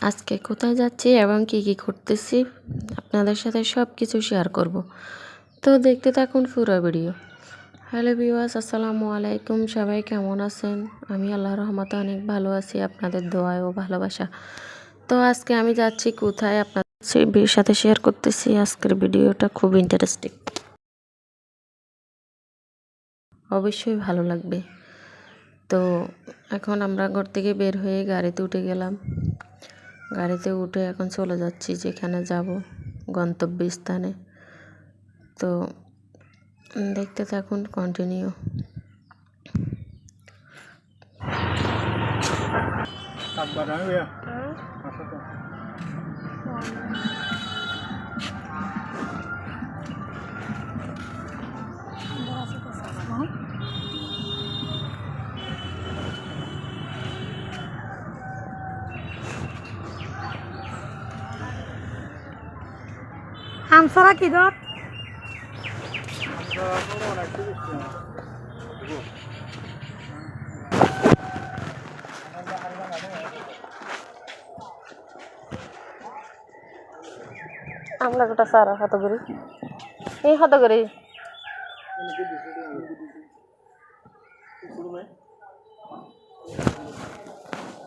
আজকে কোথায় যাচ্ছি এবং কি কি করতেছি আপনাদের সাথে সব কিছু শেয়ার করব। তো দেখতে থাকুন পুরো ভিডিও হ্যালো বিওয়াস আসসালামু আলাইকুম। সবাই কেমন আছেন? আমি আল্লাহ রহমতে অনেক ভালো আছি, আপনাদের দোয়ায় ও ভালোবাসা। তো আজকে আমি যাচ্ছি কোথায়, আপনাদের সাথে শেয়ার করতেছি। আজকের ভিডিওটা খুব ইন্টারেস্টিং অবশ্যই ভালো লাগবে। তো এখন আমরা ঘর থেকে বের হয়ে গাড়িতে উঠে গেলাম। গাড়িতে উঠে এখন চলে যাচ্ছি যেখানে যাব গন্তব্যস্থানে। তো দেখতে থাকুন কন্টিনিউ. আমসরা কি দর আমরা গোটা সারা হাত করি এই হাত করি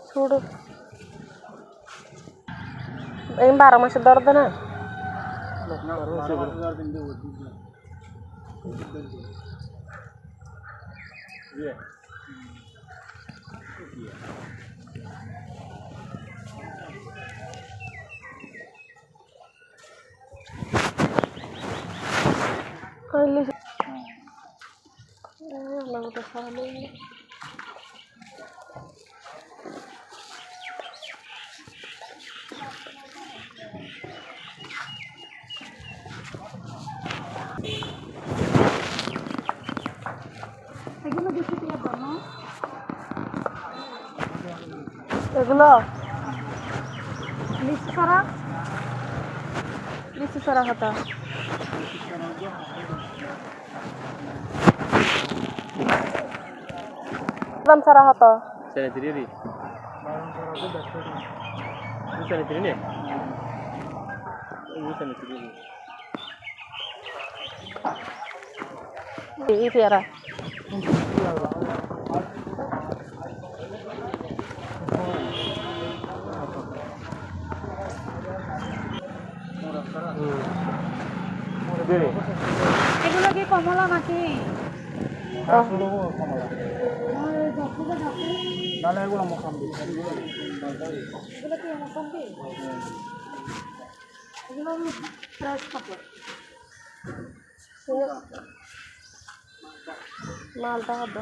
చూడు ఏం బారా మాసే దొరదనా ये। कल लग तो सारे এগুলো লিচু সারা লিচু সারা হাতা দাম সারা হাতা Sana tiri ni. Ini sana tiri ni. Ini sana tiri ni. এই এগুলো কি কমলা নাকি? Nala egulo mo kambi. এগুলো কি মোসাম্বি এগুলো ফ্রেশ কাপড় মালটা হবে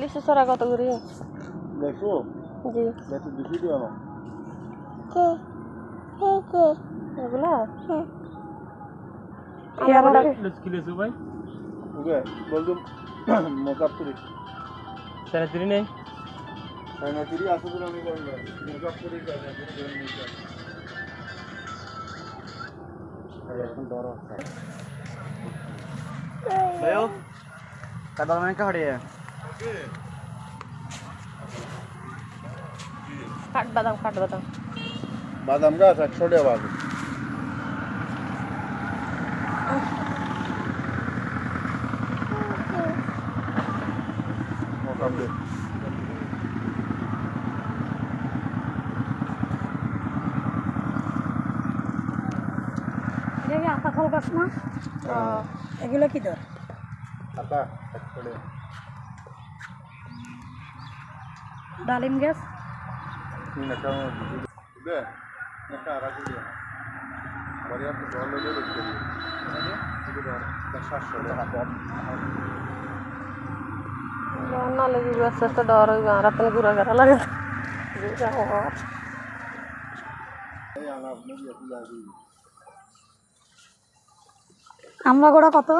লিচু সারা কত করে দেখো? জি। দেখো বেশি দিও না কে? কে কে? এগুলা kill itu bay. ওকে বলতো মেকআপ করি। Sana tiri ni. সাইনা তিরি আসো দিলে আমি করব মেকআপ করি করে নিতে এখন ধরো. Kadal main ka hadiya. বাদাম কাঠ বাদাম বাদাম গাছ একশো টাকা বাদ ফল গাছ না? এগুলো কি দর? আটা একশো টাকা। ডালিম গাছ লেগে আস্তে আস্তে ডর হইবে আর আপনি ঘুরা ঘেরা লাগে আমরা গোড়া কত?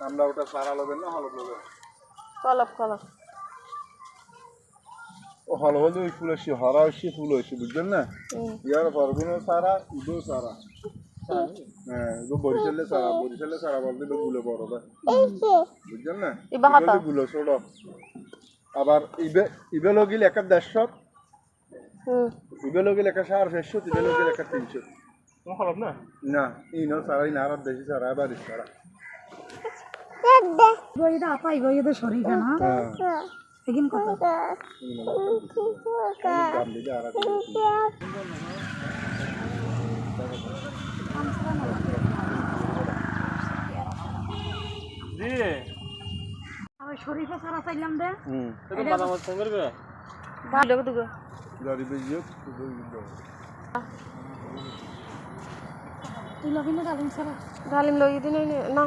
আমরা ওটা সারা লবেন না হলক লবেন কলপ কলপ। ও হল হলে ওই ফুল আসছে হরা আসছে ফুল আসছে বুঝছেন না? ইয়ার পরগুলো সারা উদো সারা। হ্যাঁ বরিশালে সারা বরিশালে সারা বলতে গুলো বড় ভাই না? ইবা হাতা। এগুলো গুলো ছোট। আবার ইবে ইবে লগিল একা দেড়শো। ইবে লগিল একা সাড়ে চারশো ইবে লগিল একা তিনশো। খারাপ না? না ইনো সারা ইনার দেশি সারা এবার সারা। বইটা আপাই না এগিন কত শরীফে সারা চাইলাম তুই লবি না ডালিম সারা ডালিম লই দিন না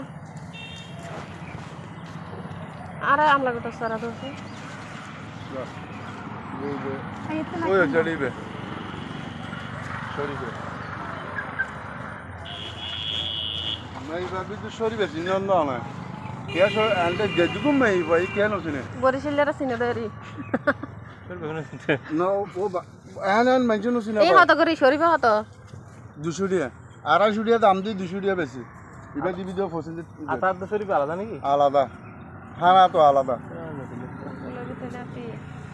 আরে আমলা গোটা সারা দোষে। বরিশালের এই হত করি শরীফে হত দুশো আড়াইশো দাম দিয়ে দুশো বেশি দিবি তো আতার তো শরীফ আলাদা নাকি আলাদা খানা তো আলাদা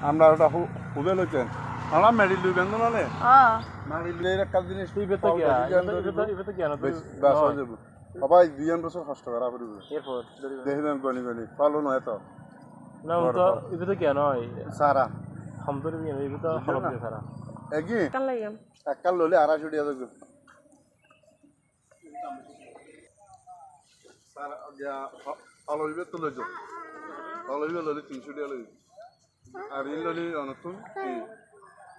আমরা ওটা খুবই লইতেন আমরা মেডিল লইবেন তো নালে? হ্যাঁ মেডিল লই একটা জিনিস ইবে তো কি ইবে তো কি না বেশ বাস হয়ে যাব সবাই দুজন বছর কষ্ট করা পড়বে এরপর দেখবেন গনি গনি পালো নয় তো না ও তো ইবে তো কি নয়। সারা। হাম তো ইবে ইবে তো খারাপ দিয়ে সারা। একই? কান লাগাম একাল ললে আড়াইশো টাকা দেবো সারা অলইবে তো লইজ অলইবে ললে তিনশো টাকা লইজ আর ইন ললি অনতুন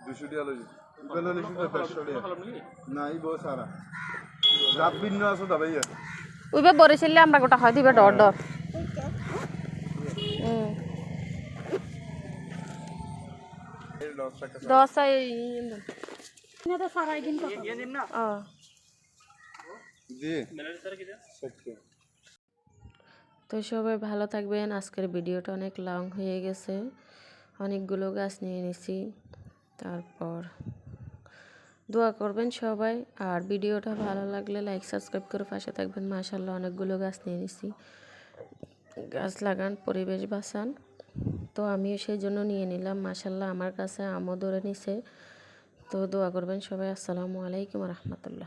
দুশো ললি শুধু না বউ সারা রাত ভিন্ন আছে দাবাই উইবে বরিশালে আমরা গোটা হয় দিবে ডর ডর দশ সত্যি তো সবাই ভালো থাকবেন। আজকের ভিডিওটা অনেক লং হয়ে গেছে। অনেকগুলো গাছ নিয়ে নিছি। তারপর দোয়া করবেন সবাই। আর ভিডিওটা ভালো লাগলে লাইক সাবস্ক্রাইব করে পাশে থাকবেন। মাশাল্লাহ অনেকগুলো গাছ নিয়ে নিছি। গাছ লাগান, পরিবেশ বাঁচান। তো আমিও সেই জন্য নিয়ে নিলাম। মাশাল্লাহ আমার কাছে আমও ধরে নিছে। তো দোয়া করবেন সবাই। আসসালামু আলাইকুম রহমতুল্লাহ।